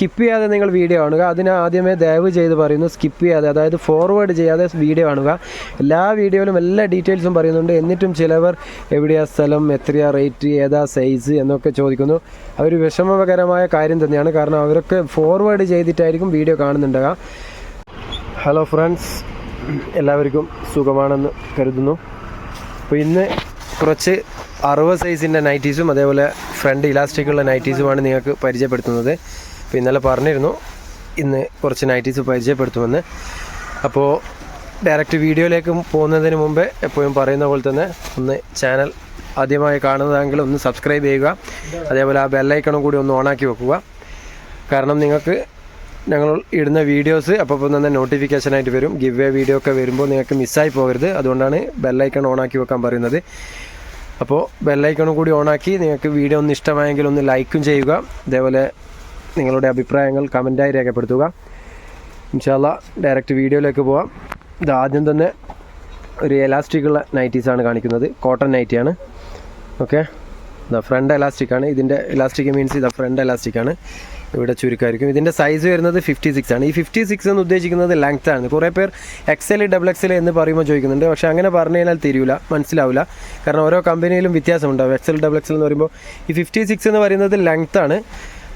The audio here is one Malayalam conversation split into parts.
സ്കിപ്പ് ചെയ്യാതെ നിങ്ങൾ വീഡിയോ കാണുക. അതിന് ആദ്യമേ ദയവ് ചെയ്ത് പറയുന്നു സ്കിപ്പ് ചെയ്യാതെ അതായത് ഫോർവേഡ് ചെയ്യാതെ വീഡിയോ കാണുക. എല്ലാ വീഡിയോയിലും എല്ലാ ഡീറ്റെയിൽസും പറയുന്നുണ്ട്. എന്നിട്ടും ചിലവർ എവിടെയാ സ്ഥലം എത്രയാ റേറ്റ് ഏതാ സൈസ് എന്നൊക്കെ ചോദിക്കുന്നു. അവർ വിഷമകരമായ കാര്യം തന്നെയാണ്. കാരണം അവരൊക്കെ ഫോർവേഡ് ചെയ്തിട്ടായിരിക്കും വീഡിയോ കാണുന്നുണ്ടാകുക ഹലോ ഫ്രണ്ട്സ് എല്ലാവർക്കും സുഖമാണെന്ന് കരുതുന്നു. അപ്പോൾ ഇന്ന് കുറച്ച് അറുപത് സൈസിന്റെ നൈറ്റീസും അതേപോലെ ഫ്രണ്ട് ഇലാസ്റ്റിക്കുള്ള നൈറ്റീസുമാണ് നിങ്ങൾക്ക് പരിചയപ്പെടുത്തുന്നത്. അപ്പോൾ ഇന്നലെ പറഞ്ഞിരുന്നു ഇന്ന് കുറച്ച് നൈറ്റീസ് പരിചയപ്പെടുത്തുമെന്ന്. അപ്പോൾ ഡയറക്റ്റ് വീഡിയോയിലേക്ക് പോകുന്നതിന് മുമ്പേ എപ്പോഴും പറയുന്ന പോലെ തന്നെ ഒന്ന് ചാനൽ ആദ്യമായി കാണുന്നതെങ്കിൽ ഒന്ന് സബ്സ്ക്രൈബ് ചെയ്യുക. അതേപോലെ ആ ബെല്ലൈക്കണും കൂടി ഒന്ന് ഓണാക്കി വെക്കുക. കാരണം നിങ്ങൾക്ക് ഞങ്ങൾ ഇടുന്ന വീഡിയോസ് അപ്പോൾ തന്നെ നോട്ടിഫിക്കേഷനായിട്ട് വരും. ഗിവ് വേ വീഡിയോ ഒക്കെ വരുമ്പോൾ നിങ്ങൾക്ക് മിസ്സായി പോകരുത്. അതുകൊണ്ടാണ് ബെല്ലൈക്കൺ ഓണാക്കി വെക്കാൻ പറയുന്നത്. അപ്പോൾ ബെല്ലൈക്കണും കൂടി ഓണാക്കി നിങ്ങൾക്ക് വീഡിയോ ഒന്ന് ഇഷ്ടമായെങ്കിൽ ഒന്ന് ലൈക്കും ചെയ്യുക. അതേപോലെ നിങ്ങളുടെ അഭിപ്രായങ്ങൾ കമന്റായി രേഖപ്പെടുത്തുക. ഇൻഷാല്ല ഡയറക്റ്റ് വീഡിയോയിലേക്ക് പോവാം. ഇത് ആദ്യം തന്നെ ഒരു എലാസ്റ്റിക്കുള്ള നൈറ്റീസാണ് കാണിക്കുന്നത്. കോട്ടൺ നൈറ്റിയാണ് ഓക്കെ ഇതാ ഫ്രണ്ട് എലാസ്റ്റിക് ആണ്. ഇതിന്റെ എലാസ്റ്റിക് മീൻസ് ഇതാ ഫ്രണ്ട് എലാസ്റ്റിക് ആണ്. ഇവിടെ ചുരുക്കമായിരിക്കും ഇതിന്റെ സൈസ് വരുന്നത് ഫിഫ്റ്റി സിക്സ് ആണ്. ഈ ഫിഫ്റ്റി സിക്സ് എന്ന് ഉദ്ദേശിക്കുന്നത് ലെങ്ത് ആണ്. കുറേ പേർ എക്സൽ ഡബിൾ എക്സൽ എന്ന് പറയുമ്പോൾ ചോദിക്കുന്നുണ്ട്. പക്ഷേ അങ്ങനെ പറഞ്ഞു കഴിഞ്ഞാൽ തിരിയില്ല മനസ്സിലാവില്ല കാരണം ഓരോ കമ്പനിയിലും വ്യത്യാസമുണ്ടാവും. എക്സൽ ഡബിൾ എക്സൽ എന്ന് പറയുമ്പോൾ ഈ ഫിഫ്റ്റി സിക്സ് എന്ന് പറയുന്നത് ലെങ്ത് ആണ്.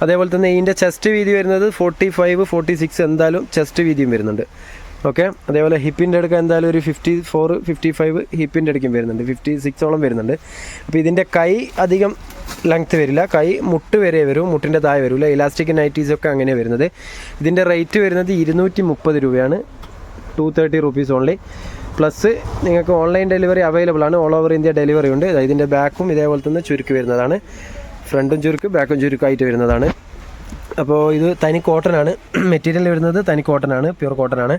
അതേപോലെ തന്നെ ഇതിന്റെ ചെസ്റ്റ് വീതി വരുന്നത് ഫോർട്ടി ഫൈവ് ഫോർട്ടി സിക്സ് എന്തായാലും ചെസ്റ്റ് വീതിയും വരുന്നുണ്ട്. ഓക്കെ അതേപോലെ ഹിപ്പിന്റെ അടുക്ക എന്തായാലും ഒരു ഫിഫ്റ്റി ഫോർ ഫിഫ്റ്റി ഫൈവ് ഹിപ്പിന്റെ അടുക്കും വരുന്നുണ്ട്. ഫിഫ്റ്റി സിക്സോളം വരുന്നുണ്ട്. അപ്പോൾ ഇതിന്റെ കൈ അധികം ലെങ്ത് വരില്ല. കൈ മുട്ട് വരെ വരും. മുട്ടിന്റെ താഴെ വരില്ല ഇലാസ്റ്റിക് നൈറ്റീസൊക്കെ അങ്ങനെ വരുന്നത്. ഇതിന്റെ റേറ്റ് വരുന്നത് ഇരുന്നൂറ്റി മുപ്പത് രൂപയാണ്. Two thirty rupees only plus നിങ്ങൾക്ക് ഓൺലൈൻ ഡെലിവറി അവൈലബിൾ ആണ്. ഓൾ ഓവർ ഇന്ത്യ ഡെലിവറി ഉണ്ട്. ഇതിന്റെ ബാക്കും ഇതേപോലെ തന്നെ ചുരുക്കി വരുന്നതാണ്. ഫ്രണ്ടും ചുരുക്ക് ബാക്കും ചുരുക്കായിട്ട് വരുന്നതാണ്. അപ്പോൾ ഇത് തനി കോട്ടൺ ആണ് മെറ്റീരിയൽ വരുന്നത് തനി കോട്ടൺ ആണ് പ്യൂർ കോട്ടൺ ആണ്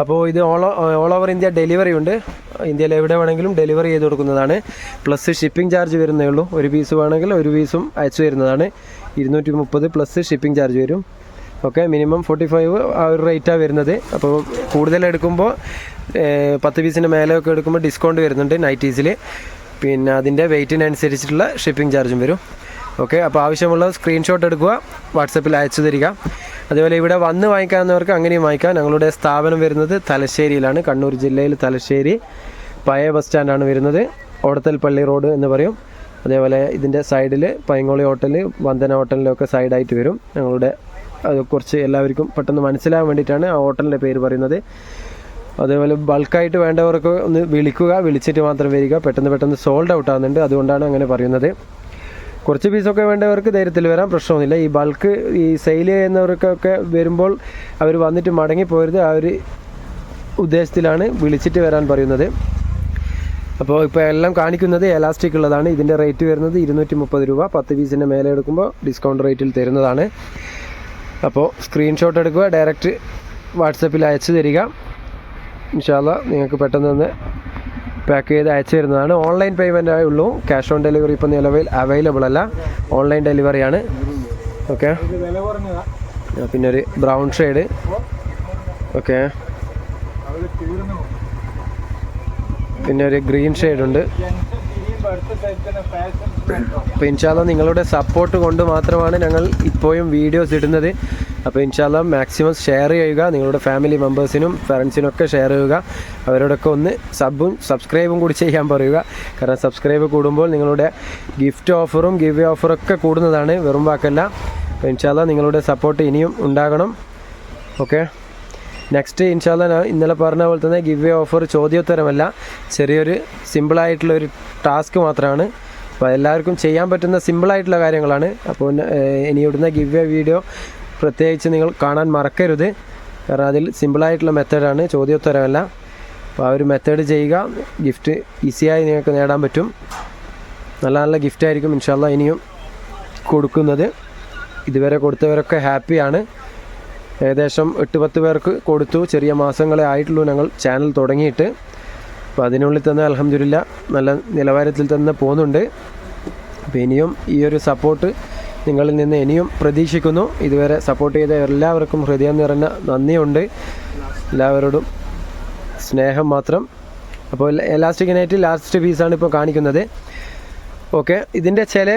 അപ്പോൾ ഇത് all all over India delivery ഉണ്ട്. ഇന്ത്യയിൽ എവിടെ വേണമെങ്കിലും ഡെലിവറി ചെയ്ത് കൊടുക്കുന്നതാണ്. പ്ലസ് ഷിപ്പിംഗ് ചാർജ് വരുന്നേ ഉള്ളൂ. ഒരു പീസ് വേണമെങ്കിൽ ഒരു പീസും അയച്ചു വരുന്നതാണ് ഇരുന്നൂറ്റി മുപ്പത് പ്ലസ് ഷിപ്പിംഗ് ചാർജ് വരും. ഓക്കെ മിനിമം ഫോർട്ടി ഫൈവ് ആ ഒരു റേറ്റാണ് വരുന്നത്. അപ്പോൾ കൂടുതൽ എടുക്കുമ്പോൾ പത്ത് പീസിന്റെ മേലെയൊക്കെ എടുക്കുമ്പോൾ ഡിസ്കൗണ്ട് വരുന്നുണ്ട് നൈറ്റീസിൽ പിന്നെ അതിന്റെ വെയ്റ്റിനനുസരിച്ചിട്ടുള്ള ഷിപ്പിംഗ് ചാർജും വരും. ഓക്കെ അപ്പോൾ ആവശ്യമുള്ള സ്ക്രീൻഷോട്ട് എടുക്കുക വാട്സപ്പിൽ അയച്ചു തരിക. അതേപോലെ ഇവിടെ വന്ന് വാങ്ങിക്കാവുന്നവർക്ക് അങ്ങനെയും വാങ്ങിക്കാം. ഞങ്ങളുടെ സ്ഥാപനം വരുന്നത് തലശ്ശേരിയിലാണ്. കണ്ണൂർ ജില്ലയിൽ തലശ്ശേരി പഴയ ബസ് സ്റ്റാൻഡാണ് വരുന്നത്. ഓടത്തൽ പള്ളി റോഡ് എന്ന് പറയും. അതേപോലെ ഇതിന്റെ സൈഡിൽ പൈങ്ങോളി ഹോട്ടൽ വന്ദന ഹോട്ടലിലൊക്കെ സൈഡായിട്ട് വരും. ഞങ്ങളുടെ അത് കുറച്ച് എല്ലാവർക്കും പെട്ടെന്ന് മനസ്സിലാകാൻ വേണ്ടിയിട്ടാണ് ആ ഹോട്ടലിന്റെ പേര് പറയുന്നത്. അതേപോലെ ബൾക്കായിട്ട് വേണ്ടവർക്ക് ഒന്ന് വിളിക്കുക വിളിച്ചിട്ട് മാത്രം വരിക. പെട്ടെന്ന് പെട്ടെന്ന് സോൾഡ് ഔട്ട് ആകുന്നുണ്ട് അതുകൊണ്ടാണ് അങ്ങനെ പറയുന്നത്. കുറച്ച് പീസൊക്കെ വേണ്ടവർക്ക് ധൈര്യത്തിൽ വരാം പ്രശ്നമൊന്നുമില്ല. ഈ ബൾക്ക് ഈ സെയിൽ ചെയ്യുന്നവർക്കൊക്കെ വരുമ്പോൾ അവർ വന്നിട്ട് മടങ്ങിപ്പോരുത് ആ ഒരു ഉദ്ദേശത്തിലാണ് വിളിച്ചിട്ട് വരാൻ പറയുന്നത്. അപ്പോൾ ഇപ്പോൾ എല്ലാം കാണിക്കുന്നത് എലാസ്റ്റിക് ഉള്ളതാണ്. ഇതിന്റെ റേറ്റ് വരുന്നത് ഇരുന്നൂറ്റി മുപ്പത് രൂപ. പത്ത് പീസിന്റെ മേലെ എടുക്കുമ്പോൾ ഡിസ്കൗണ്ട് റേറ്റിൽ തരുന്നതാണ്. അപ്പോൾ സ്ക്രീൻഷോട്ട് എടുക്കുക ഡയറക്റ്റ് വാട്സപ്പിൽ അയച്ചു തരിക. ഇൻഷാല്ല നിങ്ങൾക്ക് പെട്ടെന്ന് തന്നെ പാക്ക് ചെയ്ത് അയച്ചു തരുന്നതാണ് ഓൺലൈൻ പേയ്മെന്റ് ഉള്ളൂ. ക്യാഷ് ഓൺ ഡെലിവറി ഇപ്പോൾ നിലവിൽ അവൈലബിൾ അല്ല. ഓൺലൈൻ ഡെലിവറിയാണ് ഓക്കെ പിന്നെ ഒരു ബ്രൗൺ ഷെയ്ഡ് ഓക്കെ പിന്നെ ഒരു ഗ്രീൻ ഷെയ്ഡ് ഉണ്ട്. അപ്പോൾ ഇൻഷാല്ല നിങ്ങളുടെ സപ്പോർട്ട് കൊണ്ട് മാത്രമാണ് ഞങ്ങൾ ഇപ്പോഴും വീഡിയോസ് ഇടുന്നത്. അപ്പോൾ ഇൻഷാല്ല മാക്സിമം ഷെയർ ചെയ്യുക. നിങ്ങളുടെ ഫാമിലി മെമ്പേഴ്സിനും ഫ്രണ്ട്സിനും ഒക്കെ ഷെയർ ചെയ്യുക. അവരോടൊക്കെ ഒന്ന് സബും സബ്സ്ക്രൈബും കൂടി ചെയ്യാൻ പറയുക. കാരണം സബ്സ്ക്രൈബ് കൂടുമ്പോൾ നിങ്ങളുടെ ഗിഫ്റ്റ് ഓഫറും ഗിവ് ഓഫറൊക്കെ കൂടുന്നതാണ്. വെറും വാക്കല്ല. അപ്പോൾ ഇൻഷാല്ല നിങ്ങളുടെ സപ്പോർട്ട് ഇനിയും ഉണ്ടാകണം. ഓക്കെ? നെക്സ്റ്റ് ഇൻഷാല്ല ഇന്നലെ പറഞ്ഞ പോലെ തന്നെ ഗിവ് ഓഫർ ചോദ്യോത്തരമല്ല. ചെറിയൊരു സിമ്പിളായിട്ടുള്ള ഒരു ടാസ്ക് മാത്രമാണ് അപ്പോൾ എല്ലാവർക്കും ചെയ്യാൻ പറ്റുന്ന സിമ്പിളായിട്ടുള്ള കാര്യങ്ങളാണ്. അപ്പോൾ ഇനി ഇവിടുന്ന് ഗിവ് വീഡിയോ പ്രത്യേകിച്ച് നിങ്ങൾ കാണാൻ മറക്കരുത്. കാരണം അതിൽ സിമ്പിളായിട്ടുള്ള മെത്തേഡാണ് ചോദ്യോത്തരമല്ല. അപ്പോൾ ആ ഒരു മെത്തേഡ് ചെയ്യുക ഗിഫ്റ്റ് ഈസിയായി നിങ്ങൾക്ക് നേടാൻ പറ്റും. നല്ല നല്ല ഗിഫ്റ്റ് ആയിരിക്കും ഇൻഷാല്ല ഇനിയും കൊടുക്കുന്നത്. ഇതുവരെ കൊടുത്തവരൊക്കെ ഹാപ്പിയാണ് ഏകദേശം എട്ട് പത്ത് പേർക്ക് കൊടുത്തു. ചെറിയ മാസങ്ങളെ ആയിട്ടുള്ളൂ ഞങ്ങൾ ചാനൽ തുടങ്ങിയിട്ട്. അപ്പോൾ അതിനുള്ളിൽ തന്നെ അലഹമില്ല നല്ല നിലവാരത്തിൽ തന്നെ പോകുന്നുണ്ട്. അപ്പോൾ ഇനിയും ഈ ഒരു സപ്പോർട്ട് നിങ്ങളിൽ നിന്ന് ഇനിയും പ്രതീക്ഷിക്കുന്നു. ഇതുവരെ സപ്പോർട്ട് ചെയ്ത എല്ലാവർക്കും ഹൃദയം നിറഞ്ഞ നന്ദിയുണ്ട്. എല്ലാവരോടും സ്നേഹം മാത്രം. അപ്പോൾ ലാസ്റ്റ് നൈറ്റ് ലാസ്റ്റ് പീസാണ് ഇപ്പോൾ കാണിക്കുന്നത്. ഓക്കെ ഇതിന്റെ ചില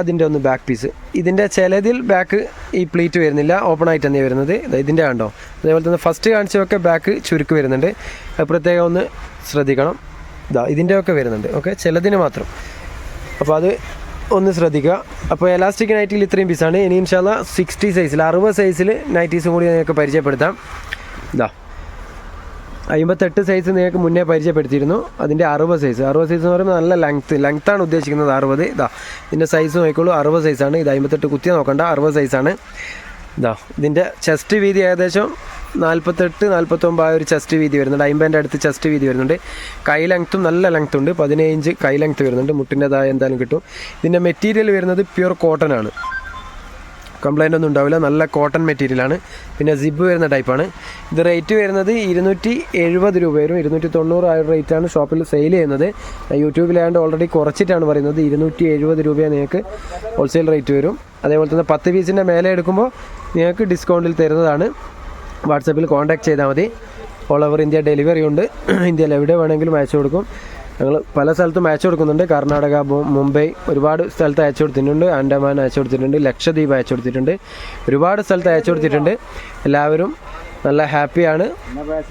അതിന്റെ ഒന്ന് ബാക്ക് പീസ് ഇതിന്റെ ചിലതിൽ ബാക്ക് ഈ പ്ലീറ്റ് വരുന്നില്ല ഓപ്പൺ ആയിട്ട് തന്നെ വരുന്നത്. ഇതിന്റെ കണ്ടോ? അതേപോലെ തന്നെ ഫസ്റ്റ് കാണിച്ചതൊക്കെ ബാക്ക് ചുരുക്ക് വരുന്നുണ്ട്. പ്രത്യേകം ഒന്ന് ശ്രദ്ധിക്കണം. ഇതാ ഇതിന്റെയൊക്കെ വരുന്നുണ്ട്. ഓക്കെ ചിലതിന് മാത്രം. അപ്പോൾ അത് ഒന്ന് ശ്രദ്ധിക്കുക. അപ്പോൾ എലാസ്റ്റിക് നൈറ്റിൽ ഇത്രയും പീസാണ് ഇനി ഇൻഷാല്ല സിക്സ്റ്റി സൈസിൽ അറുപത് സൈസിൽ നൈറ്റീസും കൂടി നിങ്ങൾക്ക് പരിചയപ്പെടുത്താം. ഇതാ. അമ്പത്തെട്ട് സൈസ് നിങ്ങൾക്ക് മുന്നേ പരിചയപ്പെടുത്തിയിരുന്നു. അതിന്റെ അറുപത് സൈസ് അറുപത് സൈസ് എന്ന് പറയുമ്പോൾ നല്ല ലെങ്ത്ത് ലെങ്ത്താണ് ഉദ്ദേശിക്കുന്നത് അറുപത്. ഇതാ. ഇതിന്റെ സൈസ് നോക്കിക്കോളൂ. അറുപത് സൈസാണ് ഇത് അമ്പത്തെട്ട് കുത്തിയ നോക്കണ്ട. അറുപത് സൈസാണ് ഇതാ. ഇതിന്റെ ചെസ്റ്റ് വീതി ഏകദേശം നാൽപ്പത്തെട്ട് നാൽപ്പത്തൊമ്പത് ഒരു ചെസ്റ്റ് വീതി വരുന്നുണ്ട്. അമ്പതിന്റെ അടുത്ത് ചെസ്റ്റ് വീതി വരുന്നുണ്ട്. കൈ ലെങ്ത്തും നല്ല ലെങ്ത് ഉണ്ട്. പതിനേഴ് ഇഞ്ച് കൈ ലെങ്ത്ത് വരുന്നുണ്ട്. മുട്ടിന്റെതായ എന്തായാലും കിട്ടും. ഇതിന്റെ മെറ്റീരിയൽ വരുന്നത് പ്യുർ കോട്ടൺ ആണ്. കംപ്ലൈന്റ് ഒന്നും ഉണ്ടാവില്ല. നല്ല കോട്ടൺ മെറ്റീരിയലാണ് പിന്നെ സിബ് വരുന്ന ടൈപ്പാണ് ഇത് റേറ്റ് വരുന്നത് ഇരുന്നൂറ്റി എഴുപത് രൂപ വരും ഇരുന്നൂറ്റി തൊണ്ണൂറ് ആ റേറ്റാണ് ഷോപ്പിൽ സെയിൽ ചെയ്യുന്നത്. യൂട്യൂബിലായതുകൊണ്ട് ഓൾറെഡി കുറച്ചിട്ടാണ് പറയുന്നത്. ഇരുന്നൂറ്റി എഴുപത് രൂപ നിങ്ങൾക്ക് ഹോൾസെയിൽ റേറ്റ് വരും. അതേപോലെ തന്നെ പത്ത് പീസിന്റെ മേലെ എടുക്കുമ്പോൾ നിങ്ങൾക്ക് ഡിസ്കൗണ്ടിൽ തരുന്നതാണ്. വാട്സപ്പിൽ കോൺടാക്ട് ചെയ്താൽ മതി. ഓൾ ഓവർ ഇന്ത്യ ഡെലിവറി ഉണ്ട്. ഇന്ത്യയിൽ എവിടെ വേണമെങ്കിലും അയച്ചു കൊടുക്കും. ഞങ്ങൾ പല സ്ഥലത്തും അയച്ചു കൊടുക്കുന്നുണ്ട്. കർണാടക മുംബൈ ഒരുപാട് സ്ഥലത്ത് അയച്ചു കൊടുത്തിട്ടുണ്ട്. ആൻഡമാൻ അയച്ചു കൊടുത്തിട്ടുണ്ട്. ലക്ഷദ്വീപ് അയച്ചു കൊടുത്തിട്ടുണ്ട്. ഒരുപാട് സ്ഥലത്ത് അയച്ചു കൊടുത്തിട്ടുണ്ട്. എല്ലാവരും നല്ല ഹാപ്പിയാണ്.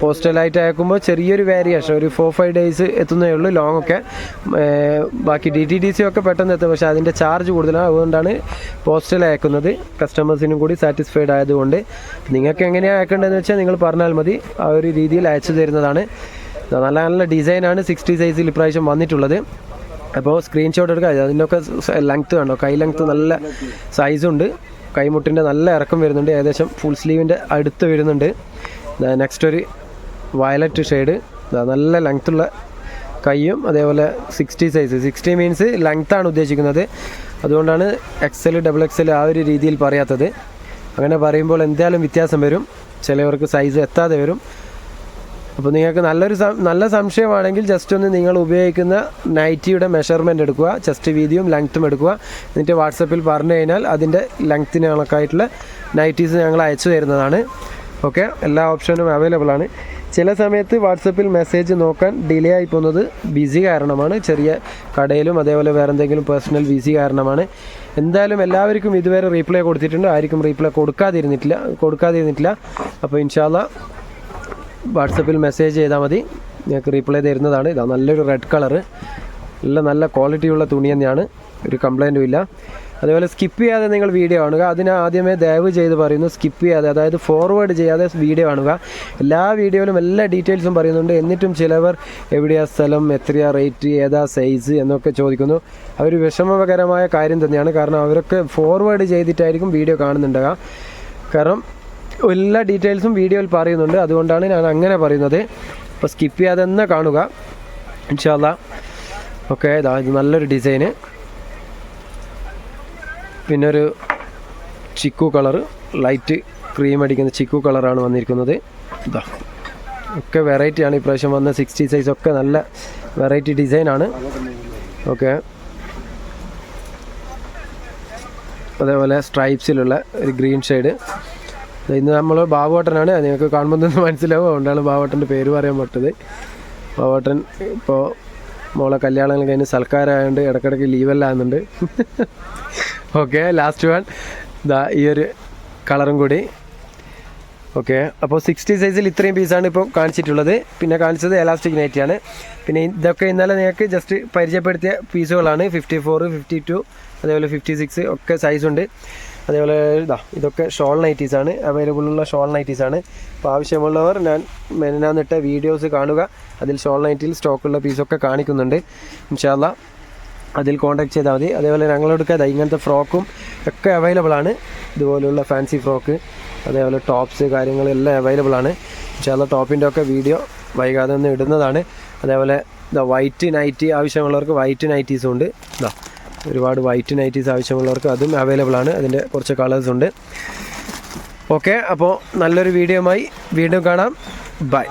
പോസ്റ്റലായിട്ട് അയക്കുമ്പോൾ ചെറിയൊരു വേരിയേഷൻ ഒരു ഫോർ ഫൈവ് ഡേയ്സ് എത്തുന്നേ ഉള്ളൂ ലോങ് ഒക്കെ. ബാക്കി ഡി ടി ഡി സി ഒക്കെ പെട്ടെന്ന് എത്തും. പക്ഷേ അതിന്റെ ചാർജ് കൂടുതലാണ്. അതുകൊണ്ടാണ് പോസ്റ്റൽ അയക്കുന്നത്. കസ്റ്റമേഴ്സിനും കൂടി സാറ്റിസ്ഫൈഡ് ആയതുകൊണ്ട്. നിങ്ങൾക്ക് എങ്ങനെയാണ് അയക്കേണ്ടതെന്ന് വെച്ചാൽ നിങ്ങൾ പറഞ്ഞാൽ മതി. ആ ഒരു രീതിയിൽ അയച്ചു തരുന്നതാണ്. നല്ല നല്ല ഡിസൈനാണ്. സിക്സ്റ്റി സൈസിൽ ഇപ്രാവശ്യം വന്നിട്ടുള്ളത്. അപ്പോൾ സ്ക്രീൻഷോട്ട് എടുക്കുക അതിന്റെയൊക്കെ ലെങ്ത്ത് കണ്ടോ? കൈ ലെങ്ത്ത് നല്ല സൈസുണ്ട് കൈമുട്ടിന്റെ നല്ല ഇറക്കം വരുന്നുണ്ട്. ഏകദേശം ഫുൾ സ്ലീവിന്റെ അടുത്ത് വരുന്നുണ്ട്. നെക്സ്റ്റ് ഒരു വയലറ്റ് ഷെയ്ഡ് നല്ല ലെങ്ത്തുള്ള കൈയും അതേപോലെ സിക്സ്റ്റി സൈസ് സിക്സ്റ്റി മീൻസ് ലെങ്ത്താണ് ഉദ്ദേശിക്കുന്നത്. അതുകൊണ്ടാണ് എക്സൽ ഡബിൾ എക്സൽ ആ ഒരു രീതിയിൽ പറയാത്തത്. അങ്ങനെ പറയുമ്പോൾ എന്തായാലും വ്യത്യാസം വരും. ചിലവർക്ക് സൈസ് എത്താതെ വരും. അപ്പോൾ നിങ്ങൾക്ക് നല്ലൊരു നല്ല സംശയമാണെങ്കിൽ ജസ്റ്റ് ഒന്ന് നിങ്ങൾ ഉപയോഗിക്കുന്ന നൈറ്റിയുടെ മെഷർമെന്റ് എടുക്കുക ചെസ്റ്റ് വീതിയും ലെങ്ത്തും എടുക്കുക. എന്നിട്ട് വാട്സപ്പിൽ പറഞ്ഞു കഴിഞ്ഞാൽ അതിന്റെ ലെങ്ത്തിന് കണക്കായിട്ടുള്ള നൈറ്റീസ് ഞങ്ങൾ അയച്ചു തരുന്നതാണ്. ഓക്കെ എല്ലാ ഓപ്ഷനും അവൈലബിൾ ആണ്. ചില സമയത്ത് വാട്സപ്പിൽ മെസ്സേജ് നോക്കാൻ ഡിലേ ആയി പോകുന്നത് ബിസി കാരണമാണ്. ചെറിയ കടയിലും അതേപോലെ വേറെ എന്തെങ്കിലും പേഴ്സണൽ ബിസി കാരണമാണ്. എന്തായാലും എല്ലാവർക്കും ഇതുവരെ റീപ്ലൈ കൊടുത്തിട്ടുണ്ട്. ആർക്കും റീപ്ലൈ കൊടുക്കാതിരുന്നിട്ടില്ല കൊടുക്കാതിരുന്നിട്ടില്ല. അപ്പോൾ ഇൻഷാല്ല വാട്സപ്പിൽ മെസ്സേജ് ചെയ്താൽ മതി. ഞങ്ങൾക്ക് റീപ്ലൈ തരുന്നതാണ്. ഇതാ നല്ലൊരു റെഡ് കളറ് നല്ല നല്ല ക്വാളിറ്റിയുള്ള തുണി തന്നെയാണ്. ഒരു കംപ്ലൈന്റും ഇല്ല. അതേപോലെ സ്കിപ്പ് ചെയ്യാതെ നിങ്ങൾ വീഡിയോ കാണുക. അതിന് ആദ്യമേ ദയവ് ചെയ്ത് പറയുന്നു സ്കിപ്പ് ചെയ്യാതെ. അതായത് ഫോർവേഡ് ചെയ്യാതെ വീഡിയോ കാണുക. എല്ലാ വീഡിയോയിലും എല്ലാ ഡീറ്റെയിൽസും പറയുന്നുണ്ട്. എന്നിട്ടും ചിലവർ എവിടെയാ സ്ഥലം എത്രയാ റേറ്റ് ഏതാ സൈസ് എന്നൊക്കെ ചോദിക്കുന്നു. അവർ വിഷമകരമായ കാര്യം തന്നെയാണ്. കാരണം അവരൊക്കെ ഫോർവേഡ് ചെയ്തിട്ടായിരിക്കും വീഡിയോ കാണുന്നുണ്ടാകുക കാരണം എല്ലാ ഡീറ്റെയിൽസും വീഡിയോയിൽ പറയുന്നുണ്ട്. അതുകൊണ്ടാണ് ഞാൻ അങ്ങനെ പറയുന്നത്. അപ്പോൾ സ്കിപ്പ് ചെയ്യാതെ തന്നെ കാണുക. ഇൻഷാല്ല ഓക്കെ ഇതാ ഇത് നല്ലൊരു ഡിസൈന് പിന്നെ ഒരു ചിക്കു കളർ ലൈറ്റ് ക്രീം അടിക്കുന്ന ചിക്കു കളറാണ് വന്നിരിക്കുന്നത്. ഇതാ ഒക്കെ വെറൈറ്റിയാണ് ഇപ്രാവശ്യം വന്ന സിക്സ്റ്റി സൈസ് ഒക്കെ നല്ല വെറൈറ്റി ഡിസൈനാണ് ഓക്കെ. അതേപോലെ സ്ട്രൈപ്സിലുള്ള ഒരു ഗ്രീൻ ഷെയ്ഡ് ഇന്ന് നമ്മൾ ബാബുവട്ടനാണ്. നിങ്ങൾക്ക് കാണുമ്പോൾ തന്നെ മനസ്സിലാവും അതുകൊണ്ടാണ് ബാബുവട്ടന്റെ പേര് പറയാൻ പറ്റത്. ബാബുവട്ടൻ ഇപ്പോൾ മോളെ കല്യാണം കഴിഞ്ഞ് സൽക്കാരമായതുകൊണ്ട് ഇടയ്ക്കിടയ്ക്ക് ലീവല്ലാകുന്നുണ്ട് ഓക്കെ ലാസ്റ്റ് വൺ ദാ ഈ ഒരു കളറും കൂടി. ഓക്കെ അപ്പോൾ സിക്സ്റ്റി സൈസിൽ ഇത്രയും പീസാണ് ഇപ്പോൾ കാണിച്ചിട്ടുള്ളത്. പിന്നെ കാണിച്ചത് എലാസ്റ്റിക് നൈറ്റിയാണ് പിന്നെ ഇതൊക്കെ ഇന്നലെ നിങ്ങൾക്ക് ജസ്റ്റ് പരിചയപ്പെടുത്തിയ പീസുകളാണ് ഫിഫ്റ്റി ഫോർ ഫിഫ്റ്റി ടു അതേപോലെ ഫിഫ്റ്റി സിക്സ് ഒക്കെ സൈസുണ്ട് അതേപോലെ ഇതാ ഇതൊക്കെ ഷോൾ നൈറ്റീസ് ആണ്. അവൈലബിൾ ഉള്ള ഷോൾ നൈറ്റീസ് ആണ്. അപ്പോൾ ആവശ്യമുള്ളവർ ഞാൻ മെനാന്നിട്ട വീഡിയോസ് കാണുക. അതിൽ ഷോൾ നൈറ്റിൽ സ്റ്റോക്കുള്ള പീസൊക്കെ കാണിക്കുന്നുണ്ട്. ഇൻഷാല്ല അതിൽ കോൺടാക്ട് ചെയ്താൽ മതി. അതേപോലെ ഞങ്ങളെടുക്കുക ദാ ഇങ്ങനത്തെ ഫ്രോക്കും ഒക്കെ അവൈലബിൾ ആണ്. ഇതുപോലുള്ള ഫാൻസി ഫ്രോക്ക് അതേപോലെ ടോപ്സ് കാര്യങ്ങളെല്ലാം അവൈലബിൾ ആണ്. ചില ടോപ്പിന്റെ ഒക്കെ വീഡിയോ വൈകാതെ ഒന്ന് ഇടുന്നതാണ്. അതേപോലെ ഇതാ വൈറ്റ് നൈറ്റി ആവശ്യമുള്ളവർക്ക് വൈറ്റ് നൈറ്റീസും ഉണ്ട്. ഇതാ ഒരുപാട് വൈറ്റ് നൈറ്റീസ് ആവശ്യമുള്ളവർക്ക് അതും അവൈലബിൾ ആണ്. അതിന്റെ കുറച്ച് കളേഴ്സ് ഉണ്ട്. ഓക്കെ അപ്പോൾ നല്ലൊരു വീഡിയോയുമായി വീണ്ടും കാണാം. ബൈ